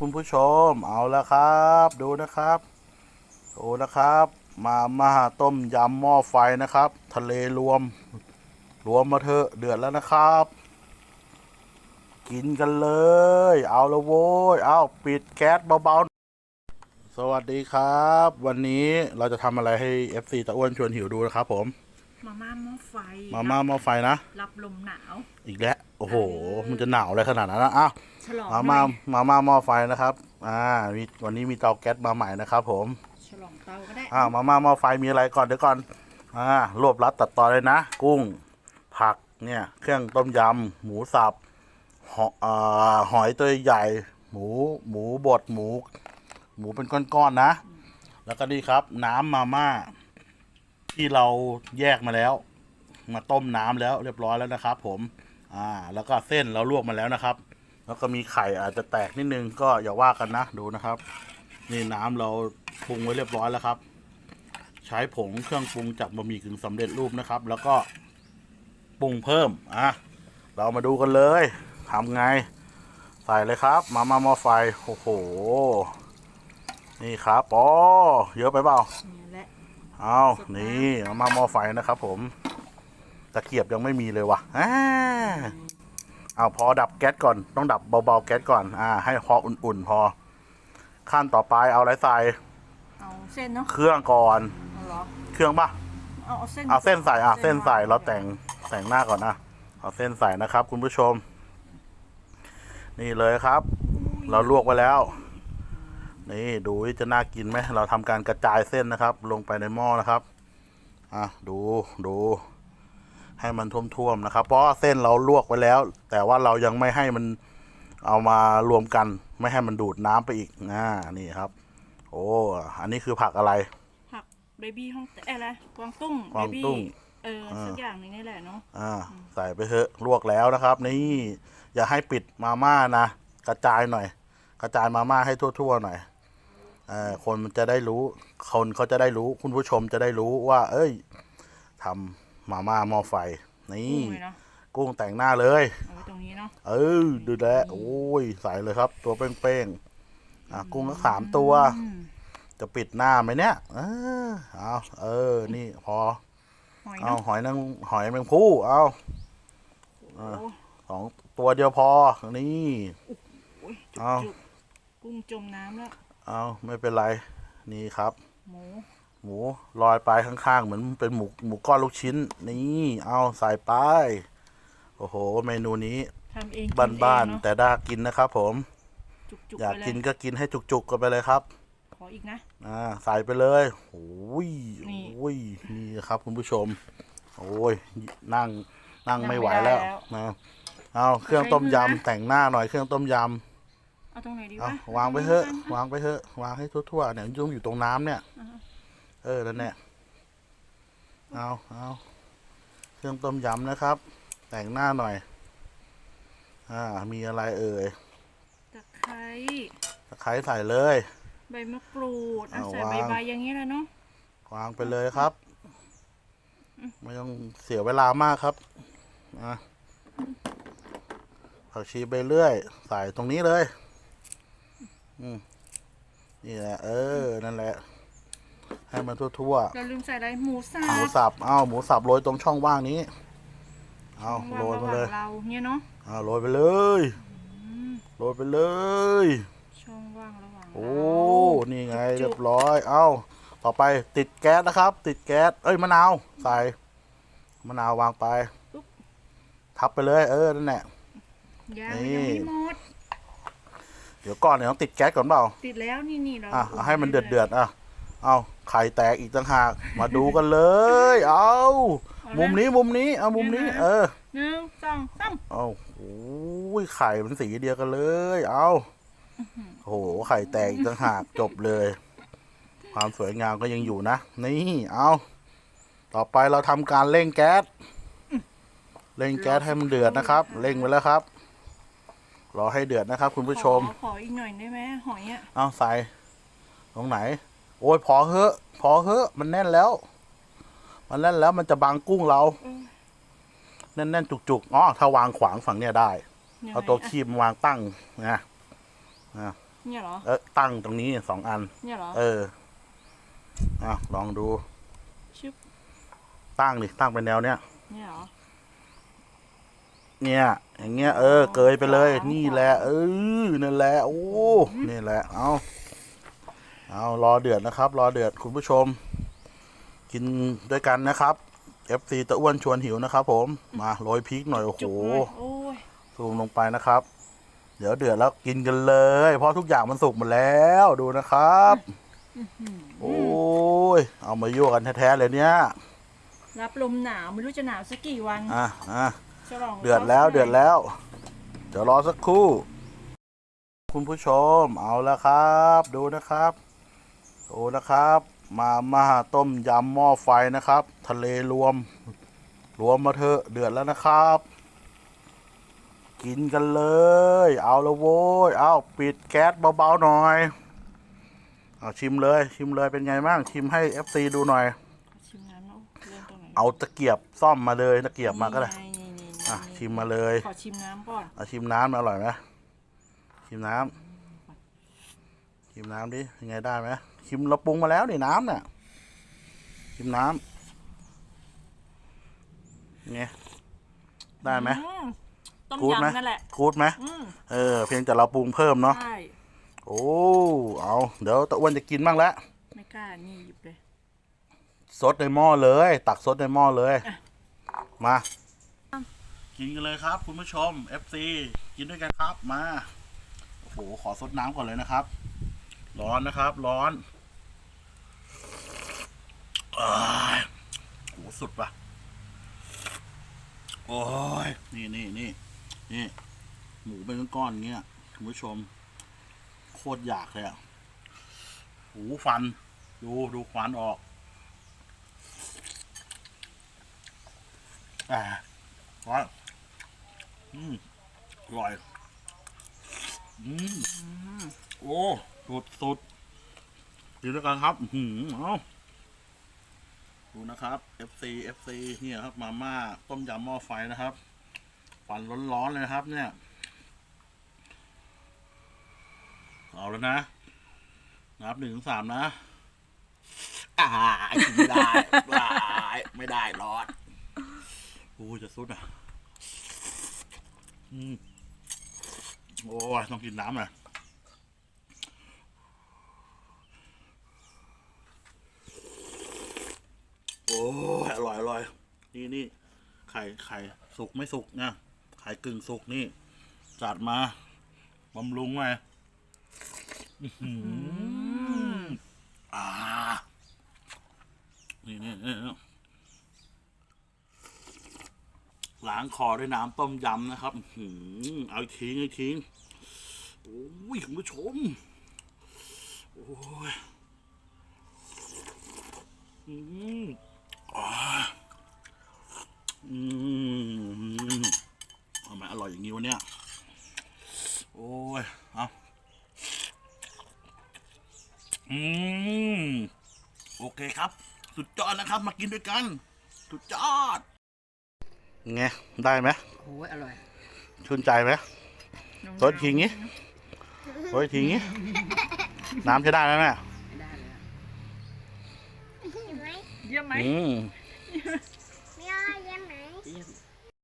คุณผู้ชมเอาล้วครับ ดูนะครับดูนะครับ มาม่าต้มยำหม้อไฟนะครับ ทะเลรวม รวมมาเถอะเดือดแล้วนะครับ กินกันเลย เอาละโว้ยเอาปิดแก๊สเบาๆ สวัสดีครับ วันนี้เราจะทำอะไรให้ FC ตะอ้วนชวนหิวดูนะครับผม มาม่าหม้อไฟมาม่าหม้อไฟนะ รับลมหนาว อีกแล้ว โอ้โห มันจะหนาวอะไรขนาดนั้นนะอ้าวฉลองมาหน่ม่าอยมาม่าหม้อไฟนะครับ อ่ามีวันนี้มีเตาแก๊สมาใหม่นะครับ ผม ฉลองเตาก็ได้อ่ามาม่าหม้อไฟมีอะไรก่อนเดี๋ยวก่อน อ่ารวบรัดตัดตอนเลยนะ กุ้ง ผัก เนี่ย เครื่องต้มยำ หมูสับ หออ่าหอยตัวใหญ่ หมู หมูบด หมู หมูเป็นก้อนๆนะ แล้วก็นี่ครับ น้ำมาม่า ที่เราแยกมาแล้ว มาต้มน้ำแล้วเรียบร้อยแล้วนะครับ ผม อ่า แล้วก็เส้นเราลวกมาแล้วนะครับ แล้วก็มีไข่อาจจะแตกนิดนึงก็อย่าว่ากันนะดูนะครับ นี่น้ำเราปรุงไว้เรียบร้อยแล้วครับ ใช้ผงเครื่องปรุงจากบะหมี่กึ่งสำเร็จรูปนะครับ แล้วก็ปรุงเพิ่มอะเรามาดูกันเลยทำไง ใส่เลยครับ มาม่าหม้อไฟ โอ้โห นี่ครับอ๋อเยอะไปเปล่านี่แหละ เอานี่มาม่าหม้อไฟนะครับผม ตะเกียบยังไม่มีเลยวะอ่าเอาพอดับแก๊สก่อนต้องดับเบาๆแก๊สก่อน อ่า ให้พออุ่นๆพอ ขั้นต่อไปเอาอะไรใส่เอาเส้นเนาะเครื่องก่อนเอาเหรอเครื่องปะเอาเอาเส้นเอาเส้นใส่อะเส้นใส่วงเราแต่งแต่งหน้าก่อนนะเอาเส้นใส่นะครับ คุณผู้ชม นี่เลยครับ เราลวกไว้แล้ว นี่ดูว่าจะน่ากินไหมเราทำการกระจายเส้นนะครับ ลงไปในหม้อนะครับอะดูดู ให้มันท่วมๆนะครับ เพราะว่าเส้นเราลวกไว้แล้ว แต่ว่าเรายังไม่ให้มันเอามารวมกัน ไม่ให้มันดูดน้ำไปอีกอ่านี่ครับ โอ้อันนี้คือผักอะไร ผักเบบี้ห้องเต้อะไรกวางตุ้งกวางตุ้ง baby เออสักอย่างหนึงนี่แหละเนาะอ่าใส่ไปเถอะลวกแล้วนะครับ นี่อย่าให้ปิดมาม่านะกระจายหน่อย กระจายมาม่าให้ทั่วๆหน่อยเออ คนมันจะได้รู้ คนเขาจะได้รู้ คุณผู้ชมจะได้รู้ว่า เอ้ยทำมาม่าหม้อไฟ นี่ กุ้งเลยเนาะกุ้งแต่งหน้าเลยเอาไว้ตรงนี้เนาะ เออ ดูแลโอ้ย ใส่เลยครับ ตัวเป้งๆอะกุ้งก็สามตัวอืมจะปิดหน้าไหมเนี่ยเออเอาเออ นี่พอหอยเอาเนาะหอยนางหอยแมงผู้เอาโอ้โหสองตัวเดียวพอ นี่โอ้ยจุกเอาจุกกุ้งจมน้ำแล้ว เอาไม่เป็นไร นี่ครับ หมูหมูลอยไปข้างๆ เหมือนเป็นหมูหมูก้อนลูกชิ้น นี่เอาใส่ไปโอ้โห เมนูนี้ทำเองบ้านกิเองๆแต่น่ากินนะครับ ผม จุกจุกอยากไปเลกินก็กินให้จุกๆกันไปเลยครับ ขออีกนะอ่าใส่ไปเลยโอ้ยนี่โอ้ยนี่ครับ คุณผู้ชม โอ้ยนั่งนั่งไม่ไหวแล้วนะเอาเครื่องต้มยำแต่งหน้าหน่อยเครื่องต้มยำ เอาตรงไหนดีเอาวะวางไปเถอะตรงนี้วางไปเถอะวางให้ทั่วๆเนี่ยยุ่งอยู่ตรงน้ำเนี่ยอ่าฮะเออแล้วเนี่ยเอาเอาเครื่องต้มยำนะครับ แต่งหน้าหน่อย อ่า มีอะไรเอ่ยตะไคร้ตะไคร้ใส่เลย ใบมะกรูดอะเอาใส่วาง ใบๆอย่างนี้แหละเนาะวางไปเลยครับ ไม่ต้องเสียเวลามากครับอะผักชีไปเรื่อย ใส่ตรงนี้เลย อืมนี่แหละเออ นั่นแหละ ให้มันทั่วๆเราลืมใส่อะไรหมูสับหมูสับเอาหมูสับโรยตรงช่องว่างนี้ เอาวางโรยมาระหเลว่ายงเราเนี่ยเนาะเอาโรยไปเลยโรยไปเลย ช่องว่างระหว่างโอ้เรานี่ไงจุ๊บเรียบร้อย เอาต่อไปติดแก๊สนะครับ ติดแก๊ส เอ้ยมะนาว ใส่ มะนาววางไป ทับไปเลย เออ นั่นแหละ ยังนี่ยังไม่หมดเดี๋ยวก่อนเดี๋ยวต้องติดแก๊สก่อนเปล่า ติดแล้วนี่นี่เราอะเอาให้มันเดือดเดือดๆอะเอาไข่แตกอีกต่างหาก มาดูกันเลย เอามุมนี้มุมนี้เอามุมนี้ เออหนึ่งสองสามเอาโอ้ยไข่มันสีเดียวกันเลย เอาโอ้โหไข่แตกอีกต่างหากจบเลย ความสวยงามก็ยังอยู่นะนี่เอาต่อไปเราทำการเร่งแก๊สเร่งแก๊สให้มันเดือดนะครับเร่งไว้แล้วครับ รอให้เดือดนะครับ คุณผู้ชม ขอขออีกหน่อยได้ไหมหอยอะเอาใส่ตรงไหน โอ้ยพอเหอะ พอเหอะมันแน่นแล้ว มันแน่นแล้วมันจะบังกุ้งเรา แน่นๆจุกๆอ๋อถ้าวางขวางฝั่งเนี้ยได้ยังไงเอาตัวอะคีบมาวางตั้งนะนะเนี่ยเหรอเออตั้งตรงนี้สองอัน เนี่ยเหรอ เอออะลองดู ชึบ ตั้งดิตั้งเป็นแนวเนี้ยเนี่ยเหรอ เนี่ย อย่างเงี้ยเออ เกยไปเลย นี่แหละเออนั่นแหละ โอ้นี่แหละ เอาเอารอเดือดนะครับ รอเดือดคุณผู้ชม กินด้วยกันนะครับ FC ตะอ้วนชวนหิวนะครับ ผมมาโรยพริกหน่อยโอ้โหจุกเลยโอ้ยซูมลงไปนะครับ เดี๋ยวเดือดแล้วกินกันเลย เพราะทุกอย่างมันสุกหมดแล้วดูนะครับ โอ้ยเอามายั่วกันแท้ๆเลยเนี่ย รับลมหนาวไม่รู้จะหนาวสักกี่วัน อะอะ ฉลองเดือดแล้วเดือดแล้ว เดี๋ยวรอสักครู่ คุณผู้ชมเอาแล้วครับ ดูนะครับดูนะครับ มาม่าต้มยำหม้อไฟนะครับ ทะเลรวม รวมมาเถอะเดือดแล้วนะครับ กินกันเลย เอาละโว้ยเอาปิดแก๊สเบาๆหน่อยเอาชิมเลยชิมเลยเป็นไงบ้างชิมให้ FC ดูหน่อย ชิมน้ำเนาะเริ่มตรงไหนเอาตะเกียบซ่อมมาเลยตะเกียบมาก็ได้ นี่ไงนี่นี่ อะนี่ชิมมาเลยขอชิมน้ำก่อนเอาชิมน้ำอร่อยไหมชิมน้ำชิมน้ำดิยังไงได้ไหมชิมเราปรุงมาแล้วนี่น้ำเนี่ยชิมน้ำไงได้ไหมอืต้มกู๊ดไหมยำนั่นแหละกูดไหมอืมเออ เพียงแต่เราปรุงเพิ่มเนาะใช่ โอ้เอาเดี๋ยวตะอ้วนจะกินบ้างแล้วไม่กล้า นี่หยิบเลย ซดในหม้อเลย ตักซดในหม้อเลยอะมา กินกันเลยครับ คุณผู้ชม FC กินด้วยกันครับมาโอ้โหขอซดน้ำก่อนเลยนะครับ ร้อนนะครับ ร้อนอโอ้โหสุดปะโอ้ยนี่นี่นี่นี่หมูเป็นก้อนๆเงี้ยคุณผู้ชม โคตรอยากเลยอะหูฟัน ดูดูควันออกอ่าร้อน อืมอร่อย อืมโอ้สุดสุดดีแล้วกันครับอือหืมเอาดูนะครับ FC FC เนี่ยครับ มาม่าต้มยำหม้อไฟนะครับฟันร้อนๆเลยนะครับ เนี่ย เอาแล้วนะนับหนึ่งถึงสามนะอ่าไม่ได้ ไม่ได้ ไม่ได้ร้อนโอ้จะสุดอะ อืมโอ้ยต้องกินน้ำหน่อยโอ้ยอร่อยอร่อยนี่นี่ไข่ไข่สุกไม่สุกนะไข่กึ่งสุกนี่ จัดมาบำรุงไงอื้อหืออ่านี่นี่นี่นี่ ล้างคอด้วยน้ำต้มยำนะครับหือเอาทิ้งเอาทิ้งโอ้ยคุณผู้ชมโอ้ยอืมอ่าอืมทำไมอร่อยอย่างนี้วะเนี่ย โอ้ย เอาอืม โอเคครับ สุดยอดนะครับ มากินด้วยกัน สุดยอด ไงได้ไหมโอ้ยอร่อยชื่นใจไหมรสทีงี้รสทีงี้ น้ำใช้ได้ไหมแม่ไม่ได้เลยอะเยี่ยมไหมอืม